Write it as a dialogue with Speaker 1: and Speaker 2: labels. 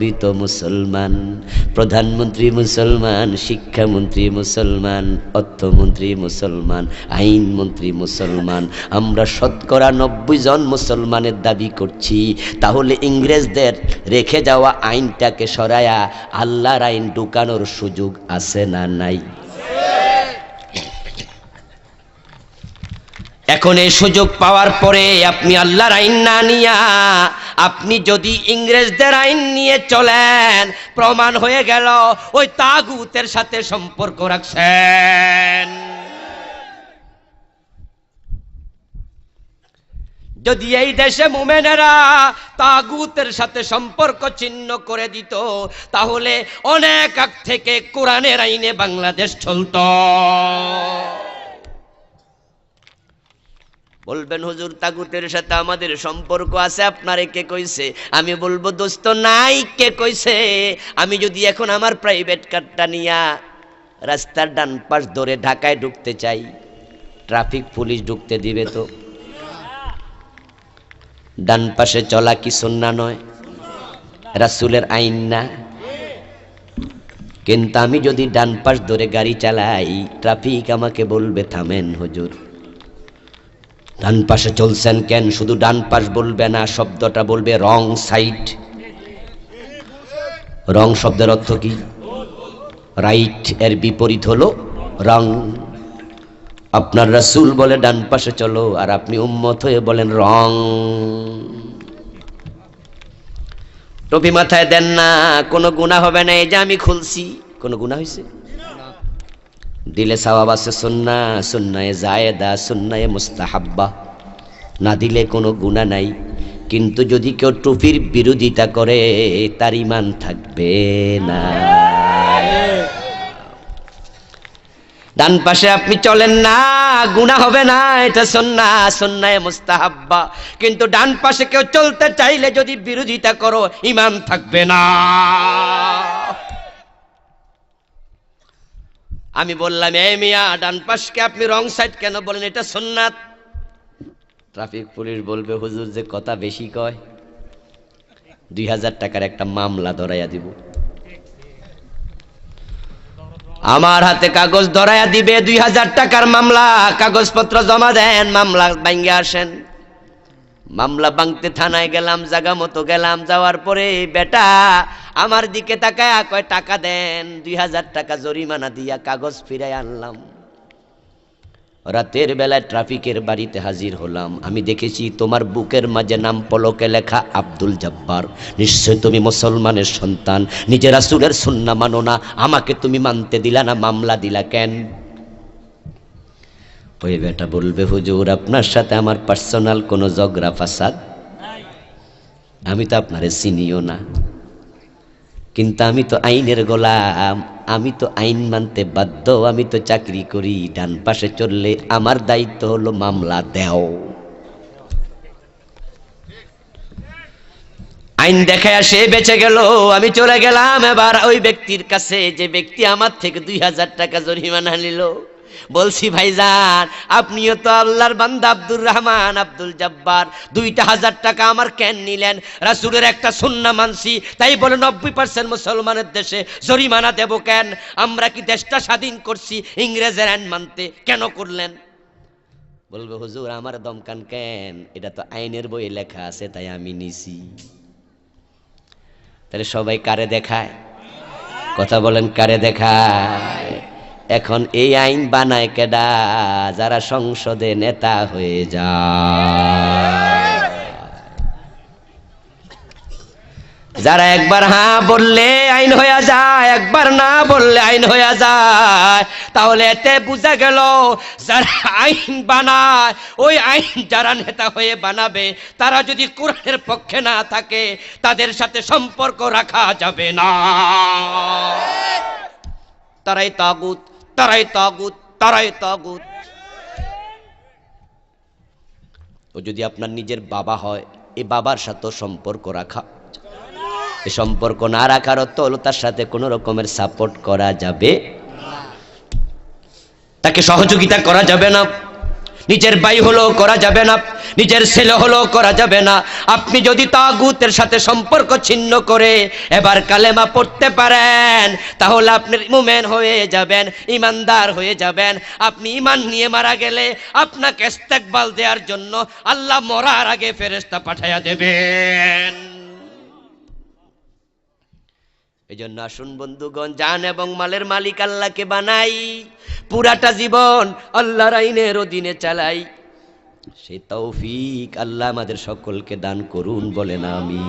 Speaker 1: তো মুসলমান, প্রধানমন্ত্রী মুসলমান, শিক্ষামন্ত্রী মুসলমান, অর্থমন্ত্রী মুসলমান, আইনমন্ত্রী মুসলমান। আমরা শতকরা নব্বই জন মুসলমানের দাবি করছি। তাহলে ইংরেজদের রেখে যাওয়া আইনটাকে সরায়া আল্লাহর আইন ঢুকানোর সুযোগ আছে না নাই? এখন এই সুযোগ পাওয়ার পরে আপনি আল্লাহর আইন না নিয়া আপনি যদি ইংরেজদের আইন নিয়ে চলেন, প্রমাণ হয়ে গেল, ওই তাগুতের সাথে সম্পর্ক রাখছেন। যদি এই দেশে মুমেনেরা তাগুতের সাথে সম্পর্ক ছিন্ন করে দিত, তাহলে অনেক আগ থেকে কোরআনের আইনে বাংলাদেশ চলতো। বলবেন, হুজুর, তাগুতের সাথে আমাদের সম্পর্ক আছে, আপনারে কে কইছে? আমি বলব, দোস্ত, নাই, কে কইছে? আমি যদি এখন আমার প্রাইভেট কারটা নিয়া রাস্তার ডান পাশ ধরে ঢাকায় ঢুকতে চাই ট্রাফিক পুলিশ ঢুকতে দিবে তো? ডান পাশে চলা কি সন্না নয়? রাসুলের আইন না। কিন্তু আমি যদি ডান পাশ ধরে গাড়ি চালাই ট্রাফিক আমাকে বলবে, থামেন, হুজুর। ডান পাশে চলছেন কেন? শুধু ডান পাশ বলবে না, শব্দটা বলবে রং সাইড। রং শব্দের অর্থ কি? রাইট এর বিপরীত হলো রং। আপনার রাসূল বলে ডান পাশে চলো, আর আপনি উম্মত হয়ে বলেন রং। টুপি মাথায় দেন না, কোনো গুণা হবে না, এই যে আমি খুলছি। কোনো গুণা হয়েছে দিলে সওয়াব আছে সুন্না, সুন্নায়ে জায়েদা, সুন্নায়ে মুস্তাহাব্বা। না দিলে কোনো গুণা নাই, কিন্তু যদি কেউ টুপির বিরোধিতা করে, তার ইমান থাকবে না। ডান পাশে আপনি চলেন না গুণা হবে না, এটা সন্না সন্ন্যায় মুস্তাহাব্বা। কিন্তু ডান পাশে কেউ চলতে চাইলে যদি বিরোধিতা করো ইমান থাকবে না। আমি বললাম, এই মিয়া, ডান পাশকে আপনি রং সাইড কেন বলেন? এটা সুন্নাত। ট্রাফিক পুলিশ বলবে, হুজুর যে কথা বেশি কয়, দুই হাজার টাকার একটা মামলা ধরাইয়া দিব। আমার হাতে কাগজ ধরাইয়া দিবে, দুই হাজার টাকার মামলা। কাগজপত্র জমা দেন, মামলা ভাঙ্গে আসেন। মামলা বাংতে থানায় গেলাম, জাগা মতো গেলাম, যাওয়ার পরে বেটা আমার দিকে তাকায় কয়, টাকা দেন, দুই হাজার টাকা জরিমানা দিয়া কাগজ ফিরাই আনলাম। রাতের বেলায় ট্রাফিকের বাড়িতে হাজির হলাম। আমি দেখেছি তোমার বুকের মাঝে নাম পলকে লেখা আব্দুল জব্বার। নিশ্চয় তুমি মুসলমানের সন্তান নিজের আসুরের সুন্না মানো না, আমাকে তুমি মানতে দিলা না, মামলা দিলা কেন? ওই বেটা বলবে, হুজুর, আপনার সাথে আমার পার্সোনাল কোনো জগরা ফাসাদ? আমি তো আপনারে চিনিও না। কিন্তু আমি তো আইনের গোলাম, আমি তো আইন মানতে বাধ্য, আমি তো চাকরি করি, ডান পাশে চললে আমার দায়িত্ব হলো মামলা দেও। আইন দেখে সে বেঁচে গেল, আমি চলে গেলাম, এবার ওই ব্যক্তির কাছে যে ব্যক্তি আমার থেকে দুই হাজার টাকা জরিমানা নিল বলছি, ভাইজান, আপনিও তো আল্লাহর বান্দা আব্দুর রহমান, আব্দুল জব্বার। দুইটা হাজার টাকা আমার কেন নিলেন? রাসুলের একটা সুন্না মানছি, তাই বলে নব্বই পার্সেন্ট মুসলমানের দেশে জরিমানা দেব কেন? আমরা কি দেশটা স্বাধীন করছি ইংরেজের আইন মানতে? কেন করলেন? বলবে, হুজুর, আমার দমকান কেন? এটা তো আইনের বইয়ে লেখা আছে, তাই আমি নিছি। তাহলে সবাই কারে দেখায়? কথা বলেন, কারে দেখায়? এখন এই আইন বানায় কেডা? যারা সংসদে নেতা হয়ে যায়। যারা একবার হ্যাঁ বললে আইন হয়ে যায়, একবার না বললে আইন হয়ে যায়, তাহলে এতে বুঝা গেল যারা আইন বানায়, ওই আইন যারা নেতা হয়ে বানাবে, তারা যদি কোরআনের পক্ষে না থাকে, তাদের সাথে সম্পর্ক রাখা যাবে না। তারাই তাগুত। তারাই তাগুত তারাই তাগুত। ও যদি আপনার নিজের বাবা হয়, এ বাবার সাথে সম্পর্ক রাখা। এ সম্পর্ক না রাখার অর্থ হলো তার সাথে কোনো রকমের সাপোর্ট করা যাবে তাকে সহযোগিতা করা যাবে না। নিজের ভাই হলো করা যাবে না, নিজের ছেলে হলো করা যাবে না। আপনি যদি তাগুতের সাথে সম্পর্ক ছিন্ন করে এবার কালেমা পড়তে পারেন, তাহলে আপনি মুমেন হয়ে যাবেন, ইমানদার হয়ে যাবেন। আপনি ইমান নিয়ে মারা গেলে আপনাকে ইস্তেকবাল দেওয়ার জন্য আল্লাহ মরার আগে ফেরেস্তা পাঠাইয়া দেবেন। এই জন্য আসুন বন্ধুগণ, জান এবং মালের মালিক আল্লাহকে বানাই। পুরাটা জীবন আল্লাহর আইনের অধীনে চালাই। সে তৌফিক আল্লাহ আমাদের সকলকে দান করুন বলেন আমি